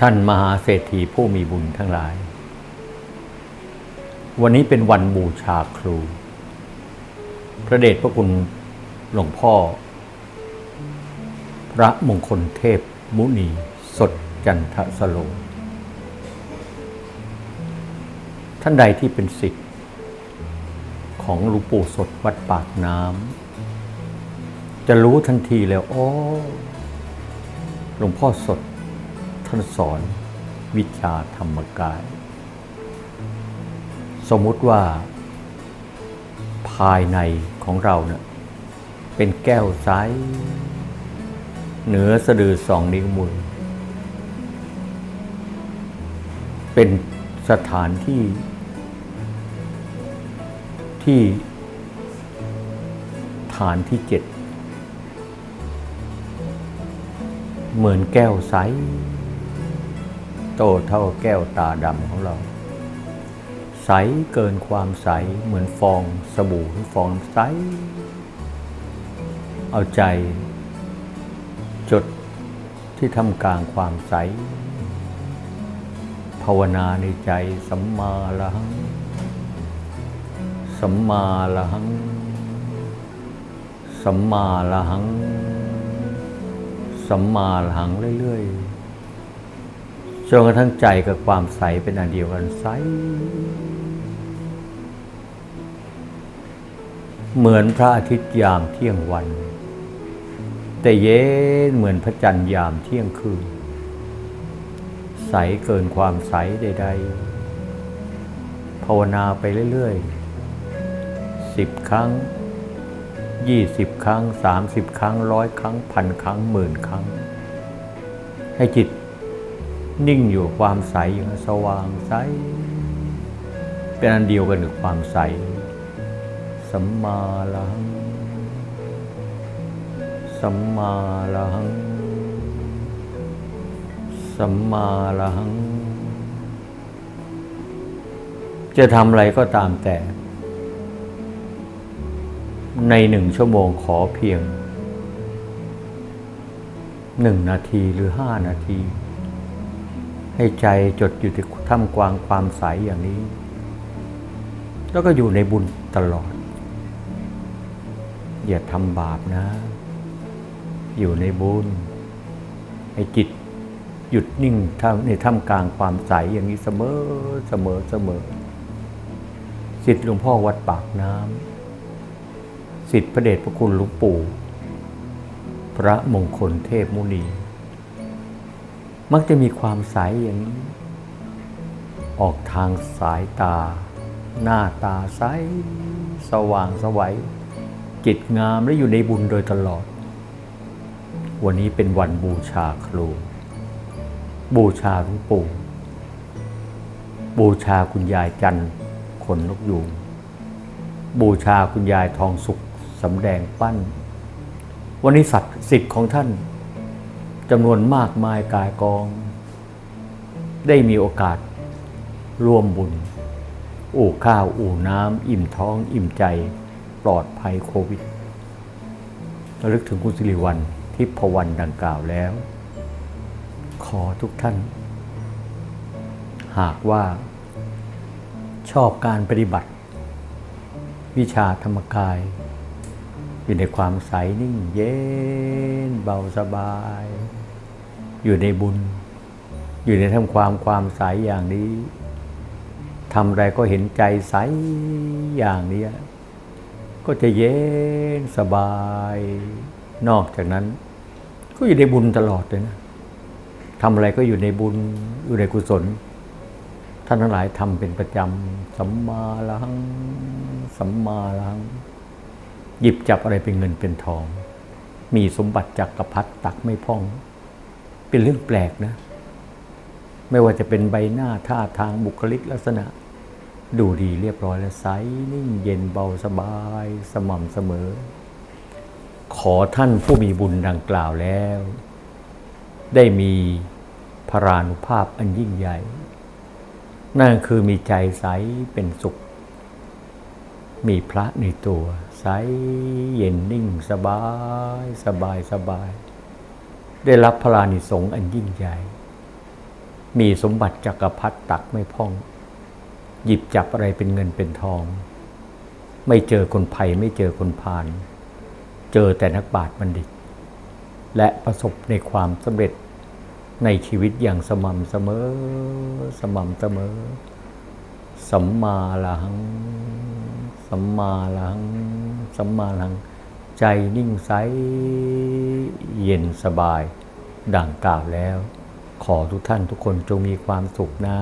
ท่านมหาเศรษฐีผู้มีบุญทั้งหลาย วันนี้เป็นวันบูชาครู พระเดชพระคุณหลวงพ่อ พระมงคลเทพมุนีสดจันทสโล ท่านใดที่เป็นศิษย์ของหลวงปู่สดวัดปากน้ำจะรู้ทันทีแล้วโอ้หลวงพ่อสด ท่านสอนวิชาธรรมกาย สมมุติว่า ภายในของเราเนะี่ยเป็นแก้วใสเหนือสะดือสองนิ้วมือ เป็นสถานที่ ที่ฐานที่เจ็ดเหมือนแก้วใส โตเท่าแก้วตาดำของเรา ใสเกินความใสเหมือนฟองสบู่หรือฟองใส เอาใจ จดที่ทำกลางความใส ภาวนาในใจสัมมาละหัง สัมมาละหัง สัมมาละหัง สัมมาละหังเรื่อยๆ จนกระทั่งใจกับความใสเป็นอันเดียวกันใส เหมือนพระอาทิตย์ยามเที่ยงวัน แต่เย็นเหมือนพระจันทร์ยามเที่ยงคืน ใสเกินความใสใด ๆ ภาวนาไปเรื่อยๆสิบครั้งยี่สิบครั้งสามสิบครั้งร้อยครั้งพันครั้งหมื่นครั้ง ให้จิต นิ่งอยู่กับความใสอย่างสว่างใส เป็นอันเดียวกันกับความใส สัมมาลัง สัมมาลัง สัมมาลัง จะทำอะไรก็ตามแต่ ในหนึ่งชั่วโมงขอเพียงหนึ่งนาทีหรือห้านาที ให้ใจจดอยู่ที่ท่ามกลางความใสอย่างนี้ แล้วก็อยู่ในบุญตลอด อย่าทำบาปนะ อยู่ในบุญ ให้จิตหยุดนิ่งในท่ามกลางความใสอย่างนี้เสมอเสมอเสมอสิทธิหลวงพ่อวัดปากน้ำสิทธิพระเดชพระคุณหลวงปู่ พระมงคลเทพมุนี มักจะมีความใสอย่างนี้ ออกทางสายตา หน้าตาใส สว่างสวัยจิตงามและอยู่ในบุญโดยตลอด วันนี้เป็นวันบูชาครู บูชาหลวงปู่ บูชาคุณยายจันขนนกยูงบูชาคุณยายทองสุขสำแดงปั้น วันนี้สัตว์สิทธิ์ของท่าน จำนวนมากมายกายกอง ได้มีโอกาสร่วมบุญ อู่ข้าวอู่น้ำอิ่มท้องอิ่มใจปลอดภัยโควิดระลึกถึงคุณสิริวัลทิพวรรณดังกล่าวแล้ว ขอทุกท่าน หากว่า ชอบการปฏิบัติ วิชาธรรมกาย อยู่ในความใสนิ่งเย็นเบาสบาย อยู่ในบุญ อยู่ในทำความความใสอย่างนี้ทำอะไรก็เห็นใจใสอย่างนี้ก็จะเย็นสบาย นอกจากนั้น ก็อยู่ในบุญตลอดเลยนะทำอะไรก็อยู่ในบุญอยู่ในกุศล ท่านทั้งหลายทำเป็นประจำสัมมาลังสัมมาลัง หยิบจับอะไรเป็นเงินเป็นทอง มีสมบัติจักกรพัดตักไม่พ่อง เป็นเรื่องแปลกนะ ไม่ว่าจะเป็นใบหน้าท่าทางบุคลิกลักษณะ ดูดีเรียบร้อยและใสนิ่งเย็นเบาสบาย สม่ำเสมอ ขอท่านผู้มีบุญดังกล่าวแล้ว ได้มีพรานุภาพอันยิ่งใหญ่ นั่นคือมีใจใสเป็นสุข มีพระในตัว ใสเย็นนิ่งสบาย สบายสบาย ได้รับพระรานิสงอันยิ่งใหญ่ มีสมบัติจักรพรรดิตักไม่พ่อง หยิบจับอะไรเป็นเงินเป็นทอง ไม่เจอคนภัยไม่เจอคนพาลเจอแต่นักบาตรบัณฑิต และประสบในความสำเร็จในชีวิตอย่างสม่ำเสมอ สม่ำเสมอ สัมมาหลัง สัมมาหลัง สัมมาหลัง ใจนิ่งใสเย็นสบาย ดังกล่าวแล้ว ขอทุกท่านทุกคนจงมีความสุขนะ